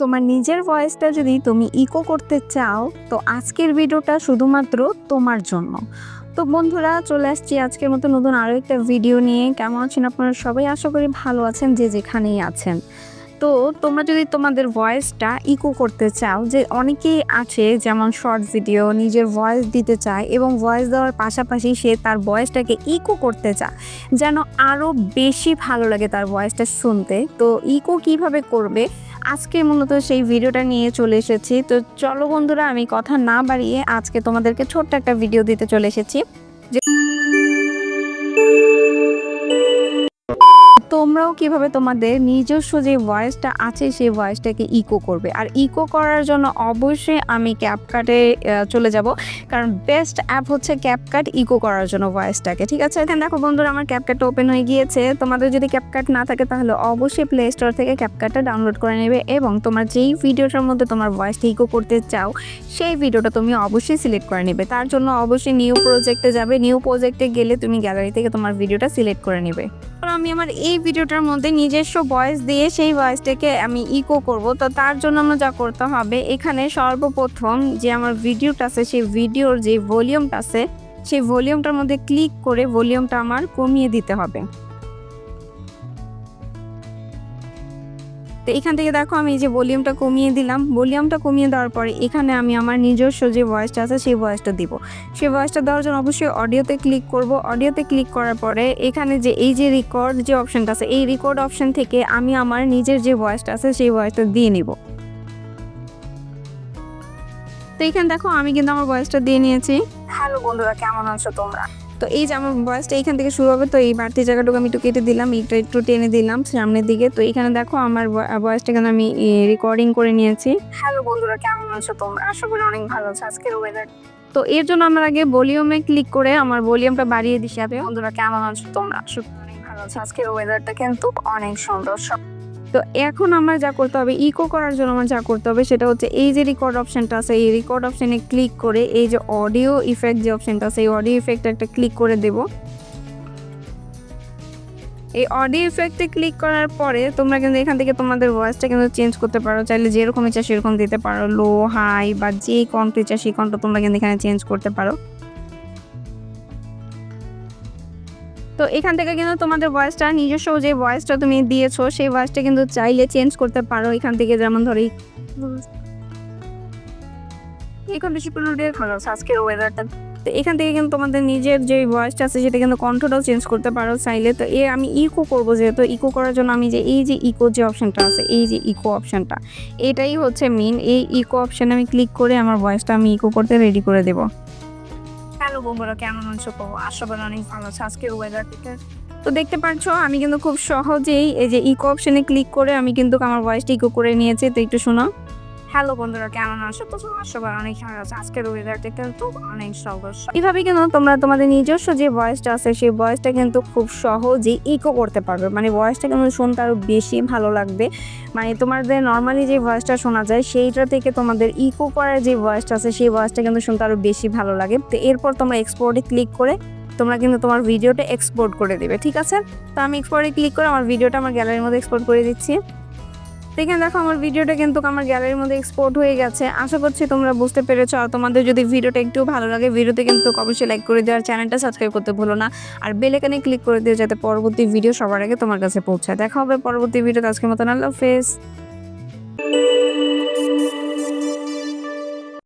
তোমার নিজের ভয়েসটা যদি তুমি ইকো করতে চাও, তো আজকের ভিডিওটা শুধুমাত্র তোমার জন্য। তো বন্ধুরা, চলে আসছি আজকের মতো নতুন আরও একটা ভিডিও নিয়ে। কেমন আছেন আপনারা সবাই? আশা করি ভালো আছেন, যে যেখানেই আছেন। তো তোমরা যদি তোমাদের ভয়েসটা ইকো করতে চাও, যে অনেকেই আছে যেমন শর্ট ভিডিও নিজের ভয়েস দিতে চায় এবং ভয়েস দেওয়ার পাশাপাশি সে তার ভয়েসটাকে ইকো করতে চায়, যেন আরও বেশি ভালো লাগে তার ভয়েসটা শুনতে। তো ইকো কীভাবে করবে? আজকে মূলত সেই ভিডিওটা নিয়ে চলে এসেছি। তো চলো বন্ধুরা, আমি কথা না বাড়িয়ে আজকে তোমাদেরকে ছোট্ট একটা ভিডিও দিতে চলে এসেছি। তোমরাও কীভাবে তোমাদের নিজস্ব যে ভয়েসটা আছে, সেই ভয়েসটাকে ইকো করবে? আর ইকো করার জন্য অবশ্যই আমি ক্যাপকাটে চলে যাব। কারণ বেস্ট অ্যাপ হচ্ছে ক্যাপকাট ইকো করার জন্য ভয়েসটাকে ঠিক আছে? এখানে দেখো বন্ধুরা, আমার ক্যাপকাটটা ওপেন হয়ে গিয়েছে। তোমাদের যদি ক্যাপকাট না থাকে, তাহলে অবশ্যই প্লে স্টোর থেকে ক্যাপকাটটা ডাউনলোড করে নেবে এবং তোমার যেই ভিডিওটার মধ্যে তোমার ভয়েসটা ইকো করতে চাও, সেই ভিডিওটা তুমি অবশ্যই সিলেক্ট করে নেবে। তার জন্য অবশ্যই নিউ প্রজেক্টে যাবে। নিউ প্রজেক্টে গেলে তুমি গ্যালারি থেকে তোমার ভিডিওটা সিলেক্ট করে নেবে। আমি আমার এই ভিডিওটার মধ্যে নিজস্ব ভয়েস দিয়ে সেই ভয়েসটাকে আমি ইকো করব। তো তার জন্য আমরা যা করতে হবে, এখানে সর্বপ্রথম যে আমার ভিডিওটা আছে, সেই ভিডিওর যে ভলিউমটা আছে, সেই ভলিউমটার মধ্যে ক্লিক করে ভলিউমটা আমার কমিয়ে দিতে হবে। তো এখান থেকে দেখো আমি এই যে ভলিউমটা কমিয়ে দিলাম। ভলিউমটা কমিয়ে দেওয়ার পরে এখানে আমি আমার নিজস্ব যে ভয়েসটা আছে সেই ভয়েসটা দিব। সেই ভয়েসটা দেওয়ার জন্য অবশ্যই অডিওতে ক্লিক করব। অডিওতে ক্লিক করার পরে এখানে যে এই যে রেকর্ড যে অপশানটা আছে, এই রেকর্ড অপশন থেকে আমি আমার নিজের যে ভয়েসটা আছে সেই ভয়েসটা দিয়ে নিব। তো এখানে দেখো আমি কিন্তু আমার ভয়েসটা দিয়ে নিয়েছি। হ্যালো বন্ধুরা, কেমন আছো তোমরা? তো এই যে আমার বয়সটা এইখান থেকে শুরু হবে তো এই বাড়তি জায়গাটুকু আমি একটু কেটে দিলাম এইটা একটু টেনে দিলাম সামনের দিকে। তো এখানে দেখো আমার বয়সটা কিন্তু আমি রেকর্ডিং করে নিয়েছি। হ্যালো বন্ধুরা কেমন আছো তোমরা? আশা করি অনেক ভালো আছো। আজকের ওয়েদার তো এর জন্য আমার আগে ভলিউমে ক্লিক করে আমার ভলিউমটা বাড়িয়ে দিছি আপনি বন্ধুরা কেমন আছো তোমরা? আশা করি অনেক ভালো আছো। আজকের ওয়েদারটা কিন্তু অনেক সুন্দর। সব তো এখন আমার যা করতে হবে ইকো করার জন্য আমার যা করতে হবে সেটা হচ্ছে এই যে রেকর্ড অপশনটা আছে, এই রেকর্ড অপশনে ক্লিক করে এই যে অডিও ইফেক্ট যে অপশনটা আছে, এই অডিও ইফেক্টটা একটা ক্লিক করে দেব। এই অডিও ইফেক্টে ক্লিক করার পরে তোমরা কিন্তু এখান থেকে তোমাদের ভয়েসটা কিন্তু চেঞ্জ করতে পারো, চাইলে যেরকম ইচ্ছা সেরকম দিতে পারো। লো হাই বা যে কণ্ঠ ইচ্ছা সেই কণ্ঠ তোমরা কিন্তু এখানে চেঞ্জ করতে পারো। তো এখান থেকে কিন্তু তোমাদের ভয়েসটা নিজস্ব যে ভয়েসটা তুমি দিয়েছ, সেই ভয়েসটা কিন্তু চাইলে চেঞ্জ করতে পারো এখান থেকে, যেমন ধরো এখন বেশি ওয়েদারটা তো এখান থেকে কিন্তু তোমাদের নিজের যে ভয়েসটা আছে, সেটা কিন্তু কণ্ঠটাও চেঞ্জ করতে পারো চাইলে। তো এ আমি ইকো করব যেহেতু ইকো করার জন্য আমি যে এই যে ইকো যে অপশনটা আছে, এই যে ইকো অপশনটা এটাই হচ্ছে মেন এই ইকো অপশানে আমি ক্লিক করে আমার ভয়েসটা আমি ইকো করতে রেডি করে দেবো। বন্ধুরা, কেমন আছো? তো আশা করি অনেক ভালো আছে। আজকের ওয়েদার থেকে তো দেখতে পাচ্ছ আমি কিন্তু খুব সহজেই এই যে ইকো অপশনে ক্লিক করে আমি কিন্তু আমার ভয়েসটি ইকো করে নিয়েছি। তো একটু শোনো হ্যালো বন্ধুরা, কেমন আছো? তো আশা করি অনেক ভালো আছে। আজকের ওয়েদারটা কিন্তু অনেক সহজ। এইভাবে কিন্তু তোমরা তোমাদের নিজস্ব যে ভয়েসটা আছে, সেই ভয়েসটা কিন্তু খুব সহজেই ইকো করতে পারবে। মানে ভয়েসটা কিন্তু শুনতে আরও বেশি ভালো লাগবে। মানে তোমাদের নর্মালি যে ভয়েসটা শোনা যায়, সেইটা থেকে তোমাদের ইকো করার যে ভয়েসটা আছে, সেই ভয়েসটা কিন্তু শুনতে আরও বেশি ভালো লাগে। তো এরপর তোমরা এক্সপোর্টে ক্লিক করে তোমরা কিন্তু তোমার ভিডিওটা এক্সপোর্ট করে দেবে, ঠিক আছে? তো আমি এক্সপোর্টে ক্লিক করে আমার ভিডিওটা আমার গ্যালারির মধ্যে এক্সপোর্ট করে দিচ্ছি। তো এখানে দেখো আমার ভিডিওটা কিন্তু আমার গ্যালারির মধ্যে এক্সপোর্ট হয়ে গেছে। আশা করছি তোমরা বুঝতে পেরেছ, আর তোমাদের যদি ভিডিওটা একটু ভালো লাগে, ভিডিওতে কিন্তু অবশ্যই লাইক করে দেওয়ার চ্যানেলটা সাবস্ক্রাইব করতে ভুলো না। আর বেল এখানে ক্লিক করে দিও, যাতে পরবর্তী ভিডিও সবার আগে তোমার কাছে পৌঁছায়। দেখা হবে পরবর্তী ভিডিওতে আজকের মতন আল্লাহ হাফেজ।